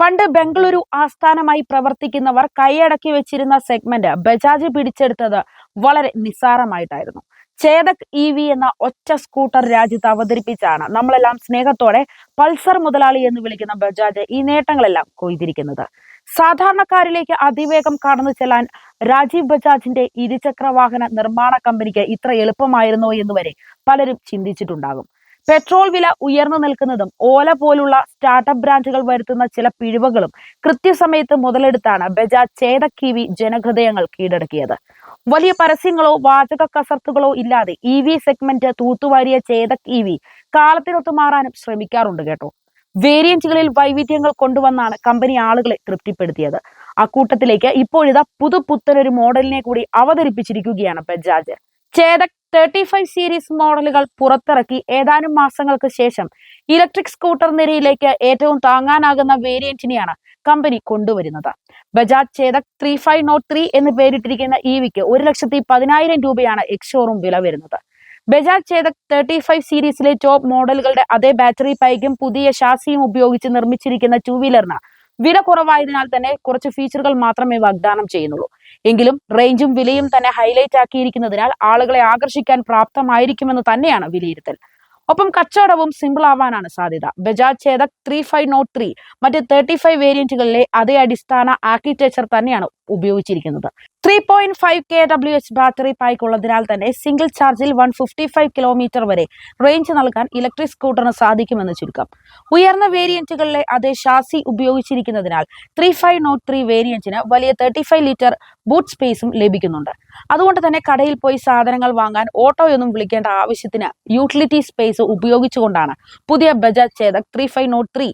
പണ്ട് ബംഗളൂരു ആസ്ഥാനമായി പ്രവർത്തിക്കുന്നവർ കൈയടക്കി വെച്ചിരുന്ന സെഗ്മെന്റ് ബജാജ് പിടിച്ചെടുത്തത് വളരെ നിസ്സാരമായിട്ടായിരുന്നു. ചേതക് ഇ വി എന്ന ഒറ്റ സ്കൂട്ടർ രാജ്യത്ത് അവതരിപ്പിച്ചാണ് നമ്മളെല്ലാം സ്നേഹത്തോടെ പൾസർ മുതലാളി എന്ന് വിളിക്കുന്ന ബജാജ് ഈ നേട്ടങ്ങളെല്ലാം കൊയ്തിരിക്കുന്നത്. സാധാരണക്കാരിലേക്ക് അതിവേഗം കടന്നു ചെല്ലാൻ രാജീവ് ബജാജിന്റെ ഇരുചക്ര വാഹന നിർമ്മാണ കമ്പനിക്ക് ഇത്ര എളുപ്പമായിരുന്നോ എന്ന് വരെ പലരും ചിന്തിച്ചിട്ടുണ്ടാകും. പെട്രോൾ വില ഉയർന്നു നിൽക്കുന്നതും ഓല പോലുള്ള സ്റ്റാർട്ടപ്പ് ബ്രാൻഡുകൾ വരുത്തുന്ന ചില പിഴവുകളും കൃത്യസമയത്ത് മുതലെടുത്താണ് ബജാജ് ചേത കിവി ജനഹൃദയങ്ങൾ കീഴടക്കിയത്. വലിയ പരസ്യങ്ങളോ വാചക കസർത്തുകളോ ഇല്ലാതെ ഇ വി സെഗ്മെന്റ് തൂത്തുവാരിയ ചേതക് ഇ വി കാലത്തിനൊത്തു മാറാനും ശ്രമിക്കാറുണ്ട് കേട്ടോ. വേരിയന്റുകളിൽ വൈവിധ്യങ്ങൾ കൊണ്ടുവന്നാണ് കമ്പനി ആളുകളെ തൃപ്തിപ്പെടുത്തിയത്. അക്കൂട്ടത്തിലേക്ക് ഇപ്പോഴിതാ പുതുപുത്തനൊരു മോഡലിനെ കൂടി അവതരിപ്പിച്ചിരിക്കുകയാണ് Bajaj. Chetak thirty five series മോഡലുകൾ പുറത്തിറക്കി ഏതാനും മാസങ്ങൾക്ക് ശേഷം ഇലക്ട്രിക് സ്കൂട്ടർ നിരയിലേക്ക് ഏറ്റവും താങ്ങാനാകുന്ന വേരിയന്റിനെയാണ് കമ്പനി കൊണ്ടുവരുന്നത്. Bajaj Chetak three five note three എന്ന് പേരിട്ടിരിക്കുന്ന ഇവിക്ക് ഒരു ലക്ഷത്തി പതിനായിരം രൂപയാണ് എക്സോറും വില വരുന്നത്. ബജാജ് ചേതക് തേർട്ടി ഫൈവ് സീരീസിലെ ടോപ്പ് മോഡലുകളുടെ അതേ ബാറ്ററി പൈക്കും പുതിയ ഷാസിയും ഉപയോഗിച്ച് നിർമ്മിച്ചിരിക്കുന്ന ടൂ വീലറിന് വില കുറവായതിനാൽ തന്നെ കുറച്ച് ഫീച്ചറുകൾ മാത്രമേ വാഗ്ദാനം ചെയ്യുന്നുള്ളൂ. എങ്കിലും റേഞ്ചും വിലയും തന്നെ ഹൈലൈറ്റ് ആക്കിയിരിക്കുന്നതിനാൽ ആളുകളെ ആകർഷിക്കാൻ പ്രാപ്തമായിരിക്കുമെന്ന് തന്നെയാണ് വിലയിരുത്തൽ. ഒപ്പം കച്ചവടവും സിമ്പിൾ ആവാനാണ് സാധ്യത. Bajaj Chetak three five note three മറ്റ് തേർട്ടി ഫൈവ് വേരിയന്റുകളിലെ അതേ അടിസ്ഥാന ആർക്കിടെക്ചർ തന്നെയാണ് ഉപയോഗിച്ചിരിക്കുന്നത്. Three point five K W H battery pack ഉള്ളതിനാൽ തന്നെ സിംഗിൾ ചാർജിൽ വൺ ഫിഫ്റ്റി ഫൈവ് കിലോമീറ്റർ വരെ റേഞ്ച് നൽകാൻ ഇലക്ട്രിക് സ്കൂട്ടറിന് സാധിക്കുമെന്ന് ചുരുക്കം. ഉയർന്ന വേരിയന്റുകളിലെ അതേ ഷാസി ഉപയോഗിച്ചിരിക്കുന്നതിനാൽ ത്രീ ഫൈവ് നോട്ട് ത്രീ വേരിയന്റിന് വലിയ തേർട്ടി ഫൈവ് ലിറ്റർ ബൂട്ട് സ്പേസും ലഭിക്കുന്നുണ്ട്. അതുകൊണ്ട് തന്നെ കടയിൽ പോയി സാധനങ്ങൾ വാങ്ങാൻ ഓട്ടോയൊന്നും വിളിക്കേണ്ട ആവശ്യത്തിന് യൂട്ടിലിറ്റി സ്പേസ് ഉപയോഗിച്ചുകൊണ്ടാണ്. പുതിയ Bajaj Chetak three five nought three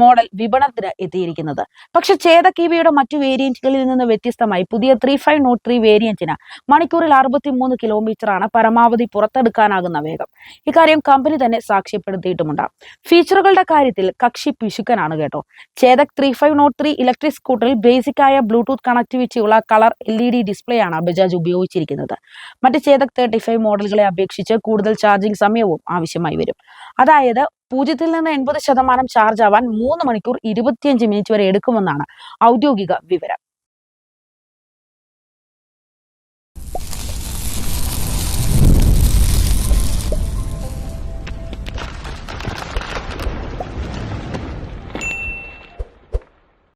model വിപണനത്തിന് എത്തിയിരിക്കുന്നത്. പക്ഷെ ചേതക് ഇവയുടെ മറ്റു വേരിയന്റുകളിൽ നിന്ന് വ്യത്യസ്തമായി പുതിയ ത്രീ ഫൈവ് നോട്ട് ത്രീ വേരിയന്റിന് മണിക്കൂറിൽ അറുപത്തി മൂന്ന് കിലോമീറ്റർ ആണ് പരമാവധി പുറത്തെടുക്കാനാകുന്ന വേഗം. ഇക്കാര്യം കമ്പനി തന്നെ സാക്ഷ്യപ്പെടുത്തിയിട്ടുമുണ്ട്. ഫീച്ചറുകളുടെ കാര്യത്തിൽ കക്ഷി പിശുക്കനാണ് കേട്ടോ. Chetak three five note three electric സ്കൂട്ടറിൽ ബേസിക് ആയ bluetooth കണക്ടിവിറ്റിയുള്ള colour L E D display ആണ് ബജാജ് ഉപയോഗിച്ചിരിക്കുന്നത്. മറ്റ് ചേതക് തേർട്ടി ഫൈവ് മോഡലുകളെ അപേക്ഷിച്ച് കൂടുതൽ ചാർജിംഗ് സമയവും ആവശ്യമായി വരും. അതായത് പൂജ്യത്തിൽ നിന്ന് എൺപത് ശതമാനം ചാർജ് ആവാൻ മൂന്ന് മണിക്കൂർ ഇരുപത്തിയഞ്ച് മിനിറ്റ് വരെ എടുക്കുമെന്നാണ് ഔദ്യോഗിക വിവരം.